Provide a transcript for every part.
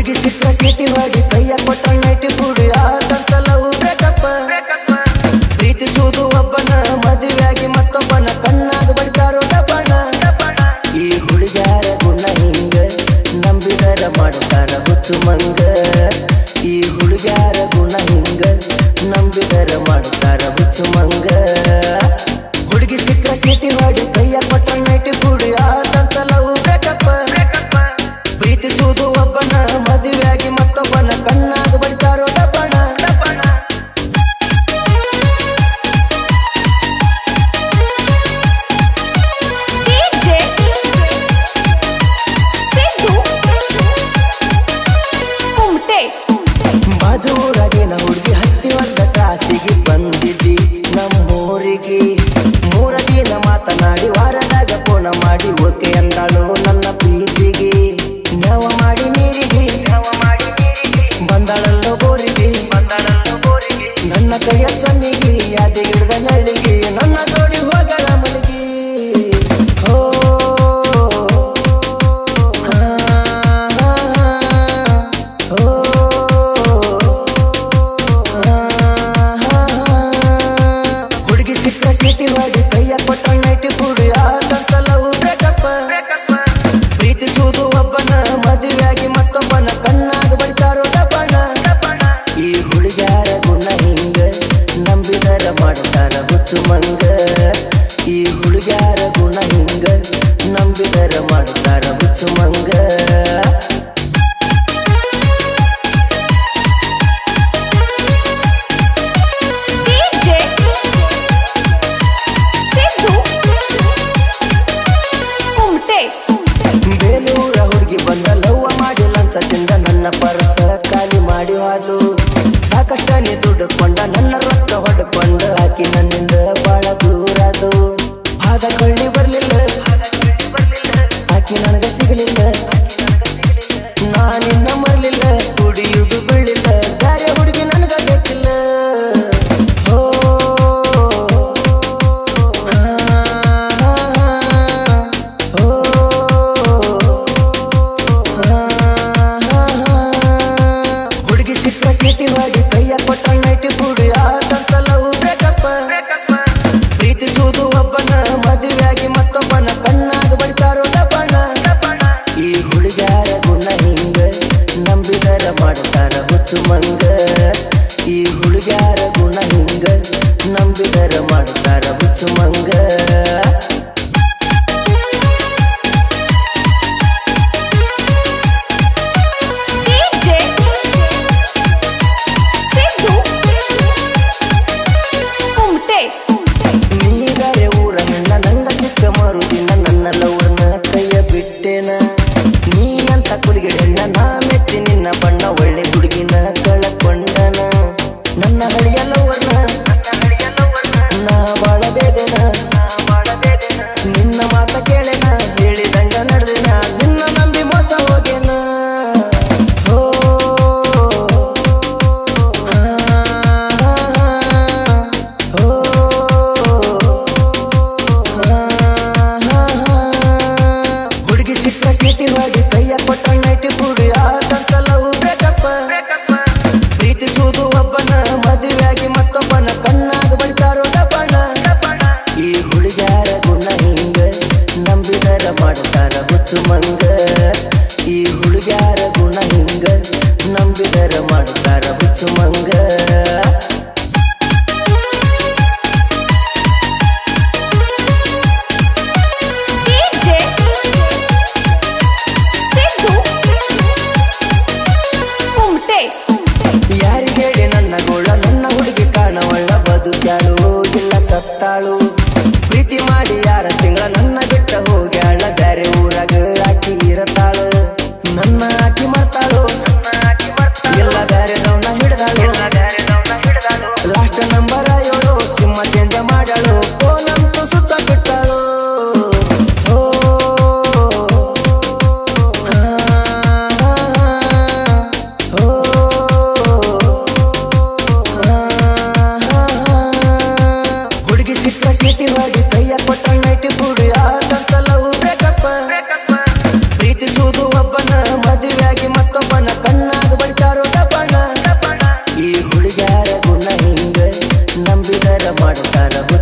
ಹುಡುಗಿ ಸಿಕ್ಕ ಸಿಟಿ ಮಾಡಿ ಕೈಯ ಕೊಟ್ಟ ನೈಟಿ ಕೂಡಿ ಆತಂತ ಲವ್ ಬ್ರೇಕಪ್ಪ ಪ್ರೀತಿಸುವುದು ಒಬ್ಬನ, ಮದುವೆಯಾಗಿ ಮತ್ತೊಬ್ಬನ, ಕಣ್ಣಾಗ ಬಡಿತಾರೋ ಡಬ್ಬಣ ಈ ಹುಡುಗ್ಯಾರ ಗುಣ ಹಿಂಗ, ನಂಬಿದಾರ ಮಾಡ್ತಾರ ಹುಚ್ಚು ಮಂಗ. ಈ ಹುಡುಗ್ಯಾರ ಗುಣ ಹಿಂಗ, ನಂಬಿದಾರ ಮಾಡ್ತಾರ ಹುಚ್ಚು ಮಂಗ. ಹುಡುಗಿ ಸಿಕ್ಕ ಸಿಟಿ ಮಾಡಿ ಕೈಯ ಕೊಟ್ಟ ನೈಟ್ ಕೂಡಿ ಎಂದಳು ನನ್ನ ಪ್ರೀತಿಗೆ. ನೆವ ಮಾಡಿ ನೀರಿಗೆ. ಬಂದಳಲ್ಲೋ ಬೋರಿಗೆ ನನ್ನ ಕೈಯ ಸೊನ್ನಿಗೆ குணங்க நம்பிதர மாடுத்தார பிச்சு மங்க. ನಂಬಿದರ ಮಾಡ್ತಾರ ಬಿಚ್ಚು ಮಂಗ ನೀರೇ ಊರ ನನ್ನ ನಂಗ ಚಿಕ್ಕ ಮರುದಿನ ನನ್ನ ಲವ್ರನ್ನ ಕೈಯ ಬಿಟ್ಟೆನ ನೀ ಅಂತ ಕುಲಿಗಿಡೆಲ್ಲ ನಾ ಮೆಚ್ಚಿ ನಿನ್ನ ಬಣ್ಣ ಒಳ್ಳೆ ಹುಡುಗಿನ ಕಳಕೊಂಡನ ನನ್ನ ಹಳಿಯ ಲವ್ರ ಹೋಗ್ಯಾಳು ಇಲ್ಲ ಸತ್ತಾಳು. ಪ್ರೀತಿ ಮಾಡಿ ಯಾರ ತಿಂಗಳ ನನ್ನ ಬಿಟ್ಟ ಹೋಗ್ಯಾಳ. ಬ್ಯಾರೆ ಊರಾಗ ಆಕಿ ಇರತಾಳು ನನ್ನ ಆಕಿ ಮಾಡ್ತಾಳು.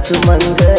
to mangal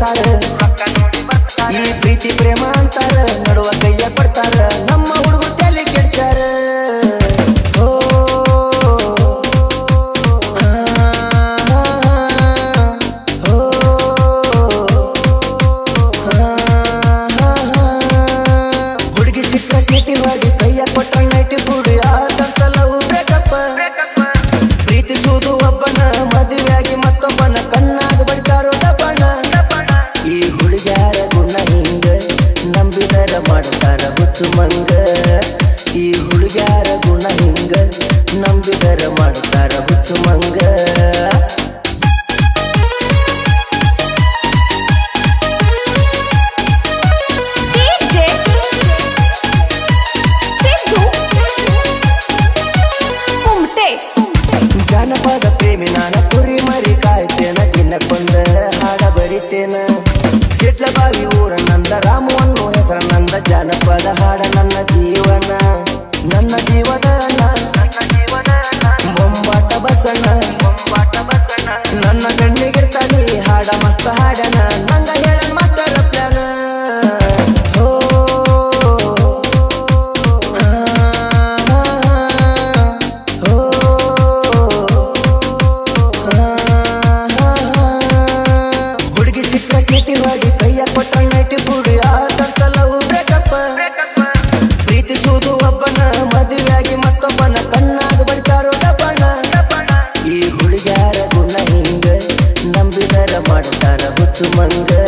ಅಂತಾರ ಈ ಪ್ರೀತಿ ಪ್ರೇಮ ಅಂತಾರ. ನಡುವ ಕೈಯ ಕೊಡ್ತಾರ. ನಮ್ಮ ಹುಡುಗರು ತಲೆ ಕೆಡ್ಸಾರ ಹಾಡ ಹಾಡ ನನ್ನ ಜೀವನ ನನ್ನ ಜೀವದಾನ ಬೊಂಬಾಟ ಬಸಣ್ಣ ನನ್ನ ಕಣ್ಣಿಗಿರ್ತಾನೆ ಹಾಡ ಮಸ್ತ ಹಾಡನ. to manga